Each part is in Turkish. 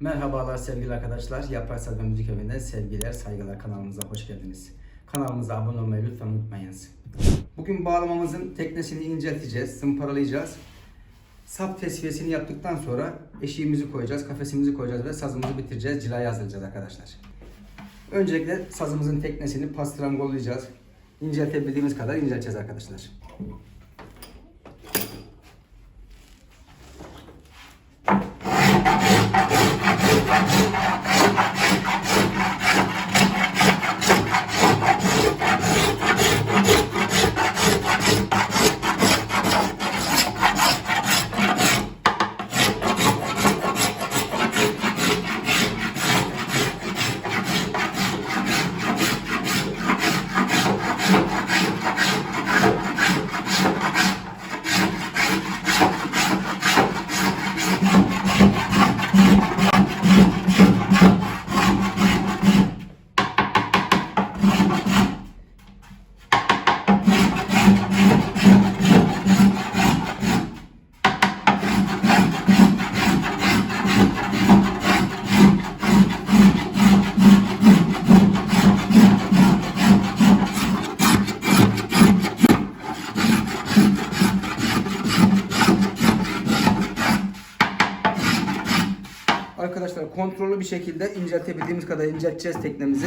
Merhabalar sevgili arkadaşlar. Yaprak Sadra Müzik Evi'nden sevgiler, saygılar kanalımıza hoş geldiniz. Kanalımıza abone olmayı lütfen unutmayınız. Bugün bağlamamızın teknesini incelteceğiz, zımparalayacağız. Sap tesviyesini yaptıktan sonra eşiğimizi koyacağız, kafesimizi koyacağız ve sazımızı bitireceğiz, cilayı hazırlayacağız arkadaşlar. Öncelikle sazımızın teknesini pastrangolayacağız. İnceltebildiğimiz kadar incelteceğiz arkadaşlar. Arkadaşlar kontrollü bir şekilde inceltebildiğimiz kadar incelteceğiz teknemizi.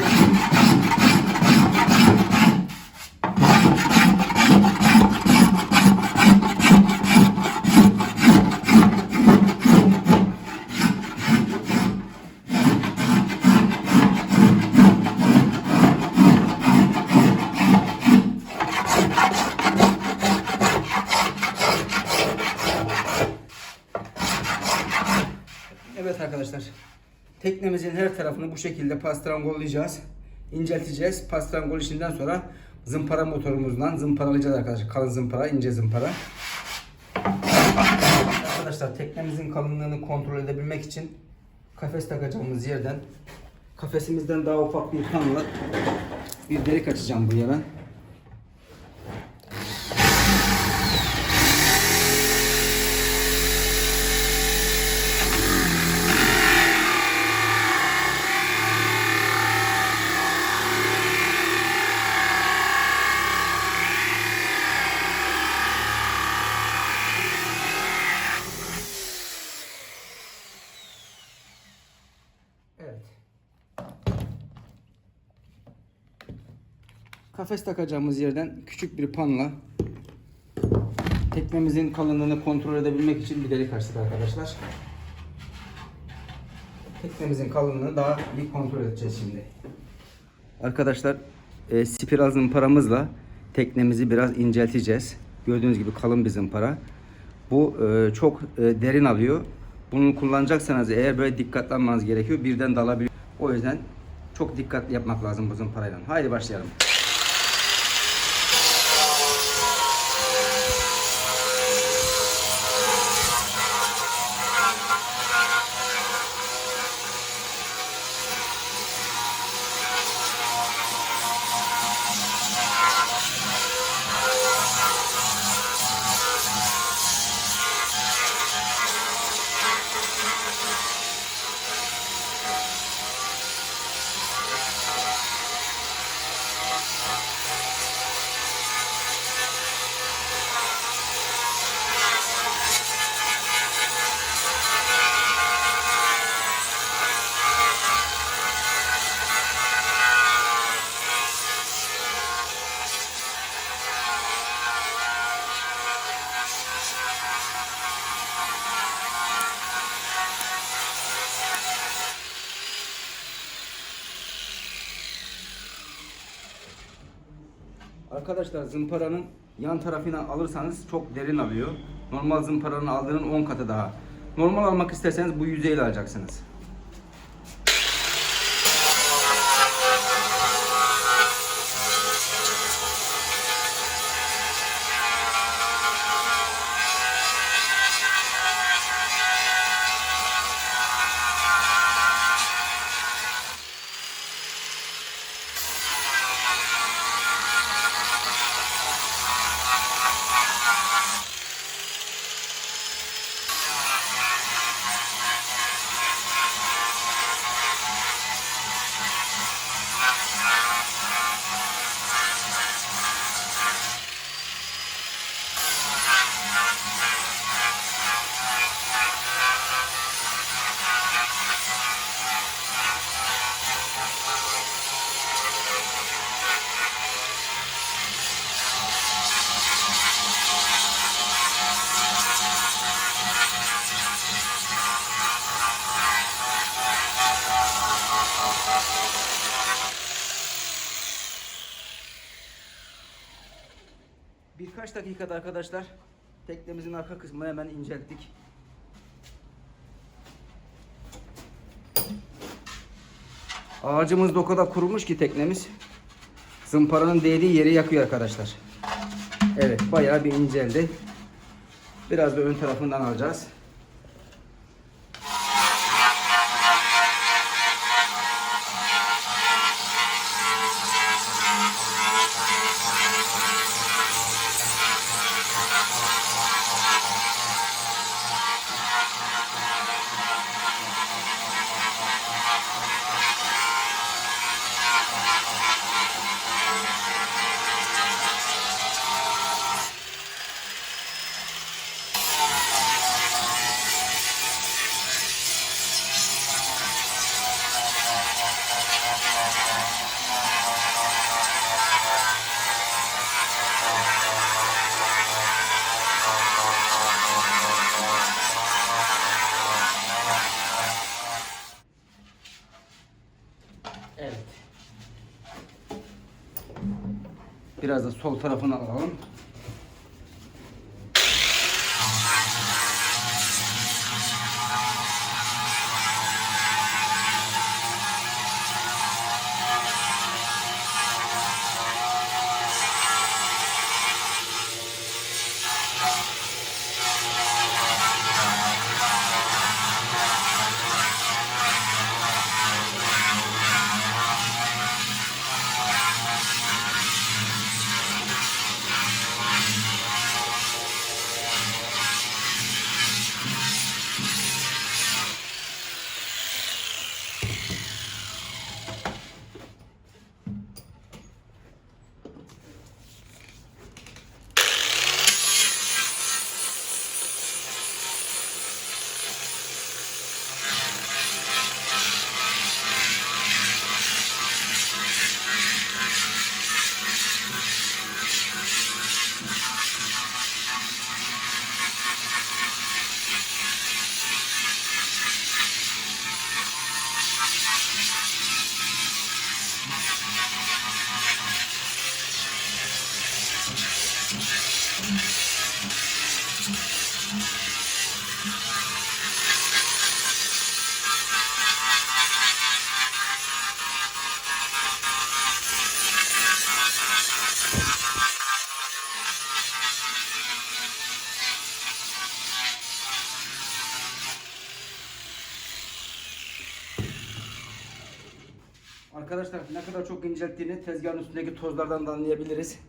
Evet arkadaşlar. Teknemizin her tarafını bu şekilde pastrangollayacağız. İncelteceğiz. Pastrangol işinden sonra zımpara motorumuzdan zımparalayacağız arkadaşlar. Kalın zımpara, ince zımpara. Arkadaşlar teknemizin kalınlığını kontrol edebilmek için kafes takacağımız yerden kafesimizden daha ufak bir kanla bir delik açacağım buraya ben. Evet. Kafes takacağımız yerden küçük bir panla teknemizin kalınlığını kontrol edebilmek için bir delik açtık arkadaşlar. Teknemizin kalınlığını daha iyi kontrol edeceğiz şimdi. Arkadaşlar e, spiral zımparamızla teknemizi biraz incelteceğiz. Gördüğünüz gibi kalın bir zımpara. Bu e, çok e, derin alıyor. Bunu kullanacaksanız eğer böyle dikkatli gerekiyor. Birden dalabiliyor. O yüzden çok dikkatli yapmak lazım bu zımparayla. Haydi başlayalım. Arkadaşlar zımparanın yan tarafına alırsanız çok derin alıyor. Normal zımparanın aldığının 10 katı daha. Normal almak isterseniz bu yüzeyle alacaksınız. Birkaç dakikada arkadaşlar teknemizin arka kısmını hemen incelttik. Ağacımız da o kadar kurumuş ki teknemiz. Zımparanın değdiği yeri yakıyor arkadaşlar. Evet bayağı bir inceldi. Biraz da ön tarafından alacağız. Sol tarafını alalım. Arkadaşlar ne kadar çok incelttiğini tezgahın üstündeki tozlardan da anlayabiliriz.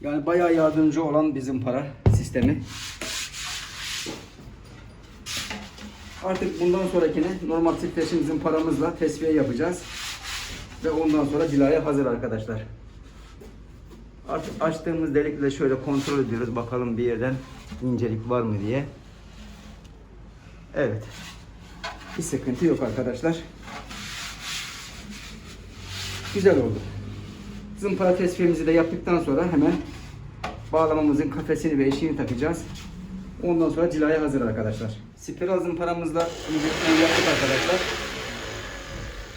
Yani bayağı yardımcı olan bizim para sistemi. Artık bundan sonrakini normal titreşim zımparamızla tesviye yapacağız. Ve ondan sonra cilaya hazır arkadaşlar. Artık açtığımız delikle şöyle kontrol ediyoruz. Bakalım bir yerden incelik var mı diye. Evet. Bir sıkıntı yok arkadaşlar. Güzel oldu. Zımpara tesviyemizi de yaptıktan sonra hemen bağlamamızın kafesini ve eşiğini takacağız. Ondan sonra cilaya hazır arkadaşlar. Spiral zımparamızla inceliklerini yaptık arkadaşlar.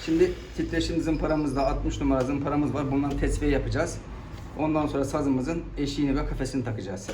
Şimdi titreşim zımparamızda 60 numara zımparamız var. Bundan tesviye yapacağız. Ondan sonra sazımızın eşiğini ve kafesini takacağız.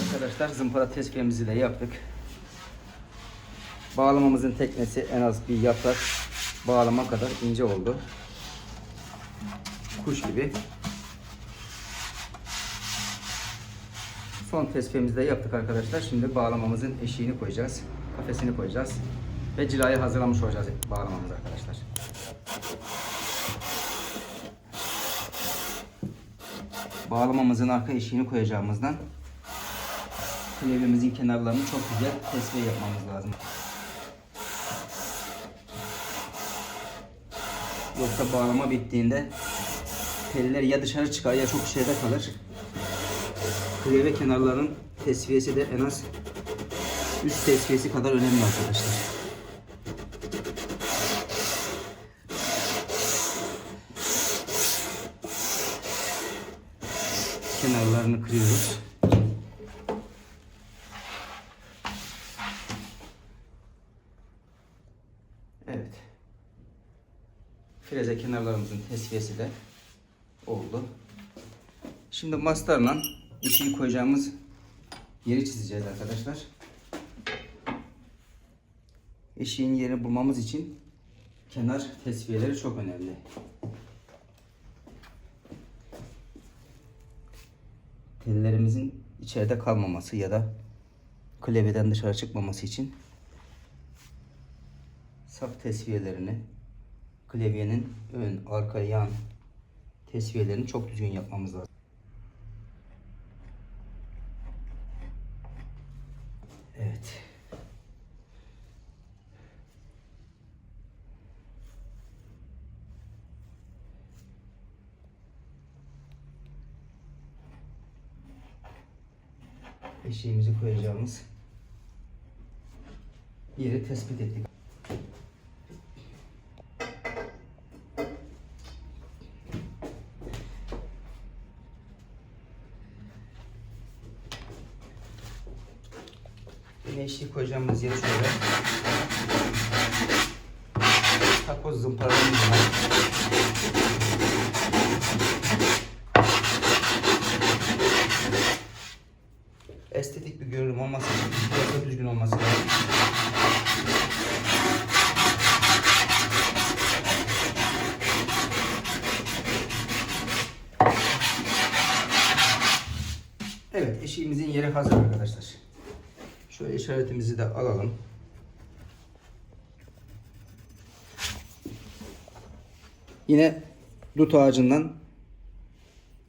Arkadaşlar zımpara tezkerimizi de yaptık. Bağlamamızın teknesi en az bir yaprak bağlama kadar ince oldu. Kuş gibi. Son tespihimizi de yaptık arkadaşlar. Şimdi bağlamamızın eşiğini koyacağız. Kafesini koyacağız. Ve cilayı hazırlamış olacağız bağlamamız arkadaşlar. Bağlamamızın arka eşiğini koyacağımızdan Klavyemizin kenarlarını çok güzel tesviye yapmamız lazım. Yoksa bağlama bittiğinde teller ya dışarı çıkar ya çok şeyde kalır. Klavye kenarlarının tesviyesi de en az üst tesviyesi kadar önemli arkadaşlar. Kenarlarını kırıyoruz. Evet. Freze kenarlarımızın tesviyesi de oldu. Şimdi mastarla eşiği koyacağımız yeri çizeceğiz arkadaşlar. Eşiğin yerini bulmamız için kenar tesviyeleri çok önemli. Tellerimizin içeride kalmaması ya da klavyeden dışarı çıkmaması için saf tesviyelerini klavyenin ön, arka, yan tesviyelerini çok düzgün yapmamız lazım. Evet. Eşiğimizi koyacağımız yeri tespit ettik. Yine eşiği koyacağımız yeri şöyle. Takoz zımparalarımız var. Estetik bir görünüm olması için biraz da düzgün olması lazım. Evet, eşiğimizin yeri hazır arkadaşlar. Şöyle işaretimizi de alalım. Yine dut ağacından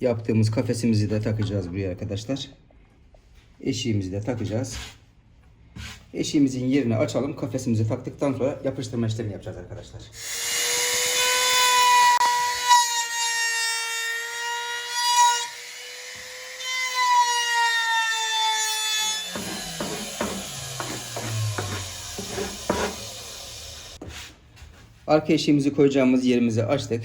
yaptığımız kafesimizi de takacağız buraya arkadaşlar. Eşiğimizi de takacağız. Eşiğimizin yerini açalım. Kafesimizi taktıktan sonra yapıştırma işlemi yapacağız arkadaşlar. Arka eşiğimizi koyacağımız yerimizi açtık.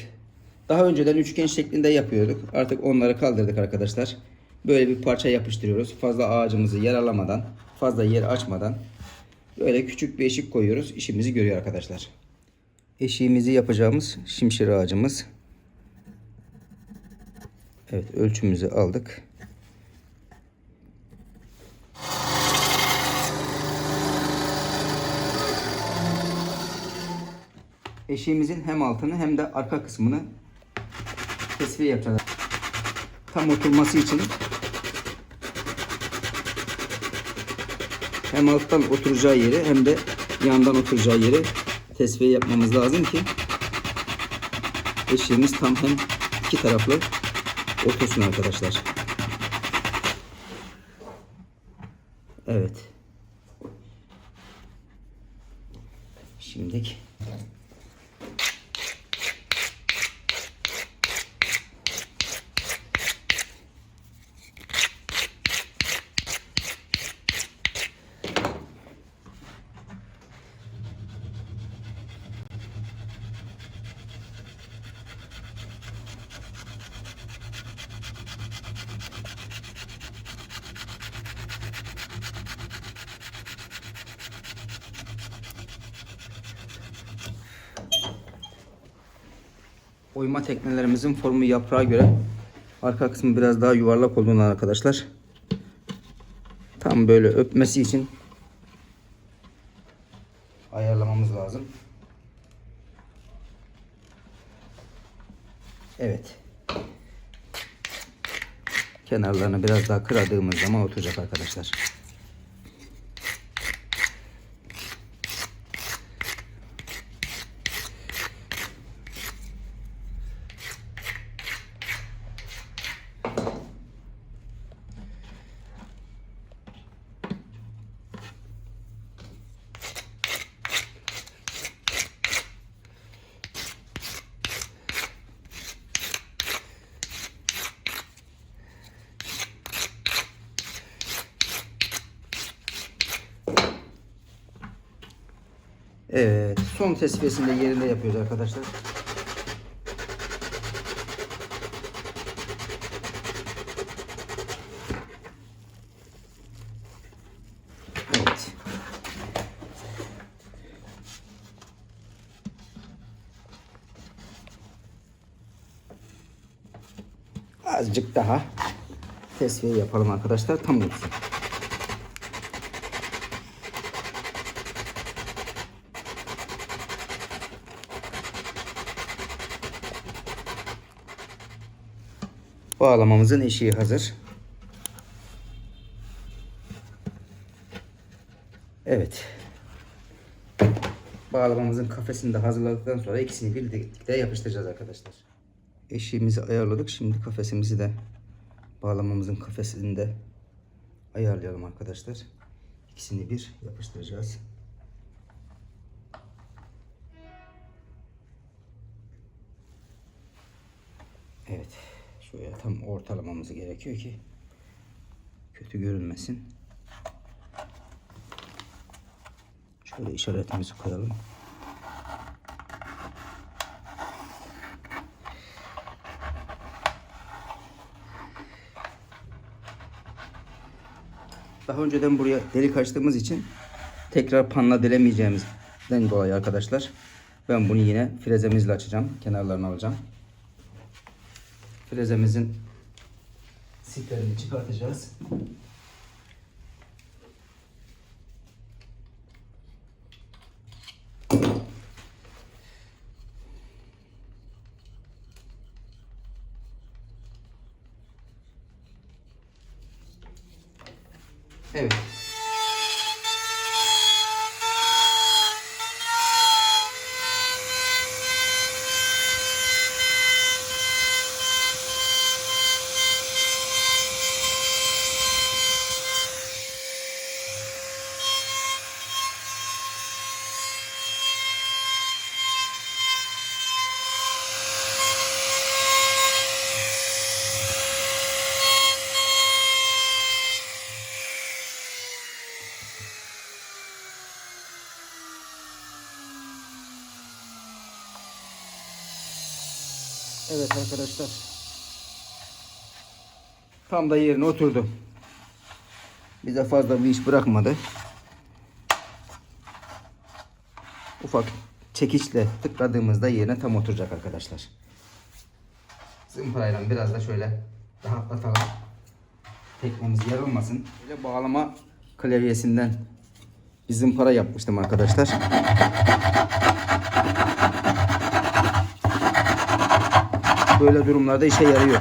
Daha önceden üçgen şeklinde yapıyorduk. Artık onları kaldırdık arkadaşlar. Böyle bir parça yapıştırıyoruz. Fazla ağacımızı yaralamadan, fazla yer açmadan böyle küçük bir eşik koyuyoruz. İşimizi görüyor arkadaşlar. Eşiğimizi yapacağımız şimşir ağacımız. Evet ölçümüzü aldık. Eşiğimizin hem altını hem de arka kısmını tesviye yapacağız. Tam oturması için hem alttan oturacağı yeri hem de yandan oturacağı yeri tesviye yapmamız lazım ki eşiğimiz tam hem iki taraflı otursun arkadaşlar. Evet. Şimdilik Oyma teknelerimizin formu yaprağa göre arka kısmı biraz daha yuvarlak olduğundan arkadaşlar tam böyle öpmesi için ayarlamamız lazım. Evet. Kenarlarını biraz daha kıradığımız zaman oturacak arkadaşlar. Evet, son tesviyesini de yerinde yapıyoruz arkadaşlar. Evet. Azıcık daha tesviye yapalım arkadaşlar. Tam olsun. Bağlamamızın eşiği hazır. Evet. Bağlamamızın kafesini de hazırladıktan sonra ikisini birlikte yapıştıracağız arkadaşlar. Eşiğimizi ayarladık. Şimdi kafesimizi de bağlamamızın kafesini de ayarlayalım arkadaşlar. İkisini bir yapıştıracağız. Evet. Şöyle tam ortalamamız gerekiyor ki kötü görünmesin. Şöyle işaretimizi koyalım. Daha önceden buraya delik açtığımız için tekrar panla delemeyeceğimizden dolayı arkadaşlar ben bunu yine frezemizle açacağım. Kenarlarını alacağım. Frezemizin siplerini çıkartacağız. Evet. Evet arkadaşlar. Tam da yerine oturdu. Bize fazla bir iş bırakmadı. Ufak çekiçle tıkladığımızda yerine tam oturacak arkadaşlar. Zımparayla biraz da şöyle rahatlatalım. Teknemiz yarılmasın. Böyle bağlama klavyesinden bir zımpara yapmıştım arkadaşlar. Böyle durumlarda işe yarıyor.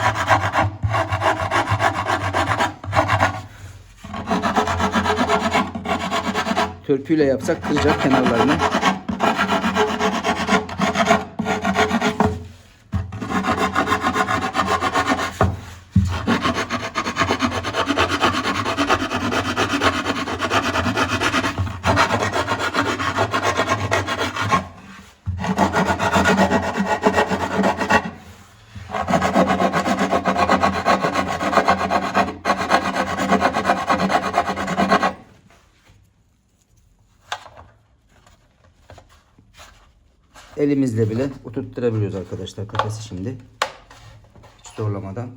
Törpüyle yapsak kıracak kenarlarını. Elimizle bile oturtturabiliyoruz arkadaşlar kafesi şimdi. Hiç zorlamadan.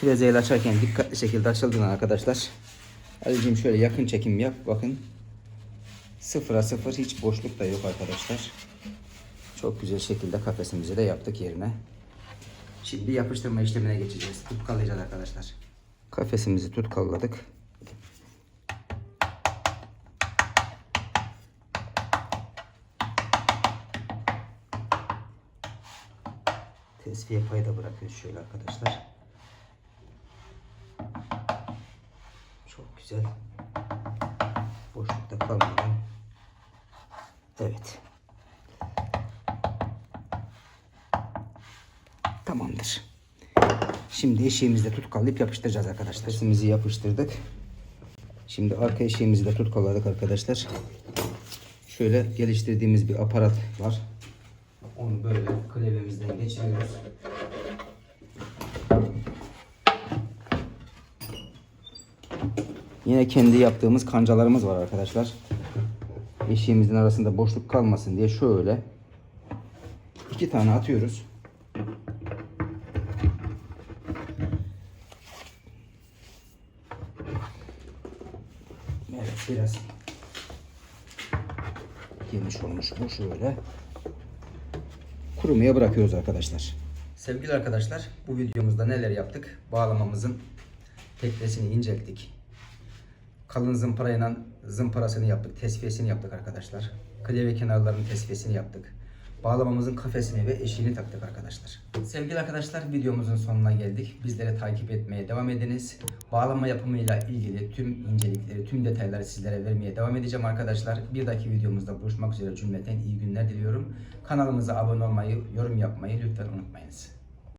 Frezeyle açarken dikkatli şekilde açıldığını arkadaşlar. Ali'cim şöyle yakın çekim yap. Bakın. Sıfıra sıfır hiç boşluk da yok arkadaşlar. Çok güzel şekilde kafesimizi de yaptık yerine. Şimdi yapıştırma işlemine geçeceğiz. Tutkalayacağız arkadaşlar. Kafesimizi tutkalladık. Tesviye payı da bırakıyoruz şöyle arkadaşlar. Çok güzel. Boşlukta kalmadan. Evet. Tamamdır. Şimdi eşiğimizde tutkallayıp yapıştıracağız arkadaşlar. Sesimizi yapıştırdık. Şimdi arka eşiğimizi de tutkaladık arkadaşlar. Şöyle geliştirdiğimiz bir aparat var. Onu böyle geçiriyoruz. Yine kendi yaptığımız kancalarımız var arkadaşlar. Eşiğimizin arasında boşluk kalmasın diye şöyle iki tane atıyoruz. Evet biraz geniş olmuş bu şöyle. Kurumaya bırakıyoruz arkadaşlar. Sevgili arkadaşlar bu videomuzda neler yaptık? Bağlamamızın teknesini incelttik. Kalın zımparayla zımparasını yaptık, tesviyesini yaptık arkadaşlar. Klavye kenarlarının tesviyesini yaptık. Bağlamamızın kafesini ve eşiğini taktık arkadaşlar. Sevgili arkadaşlar videomuzun sonuna geldik. Bizleri takip etmeye devam ediniz. Bağlama yapımıyla ilgili tüm incelikleri, tüm detayları sizlere vermeye devam edeceğim arkadaşlar. Bir dahaki videomuzda buluşmak üzere cümleten iyi günler diliyorum. Kanalımıza abone olmayı, yorum yapmayı lütfen unutmayınız.